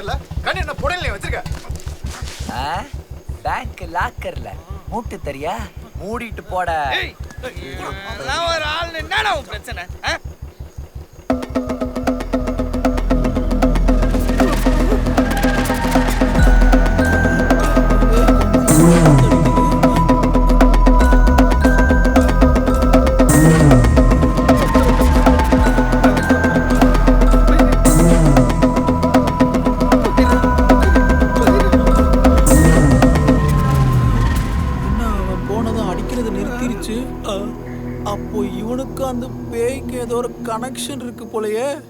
தெரியல. கண்ணு என்ன புடல வச்சிருக்க? பேங்க் லாக்கர்ல மூட்டு தெரியா? மூடிட்டு போட. ஒரு ஆள் என்னடா பிரச்சனை? போனதும் நிறுத்திருச்சு. அ, அப்போ இவனுக்கு அந்த பேய்க்கு ஏதோ ஒரு கனெக்ஷன் இருக்கு போலயே.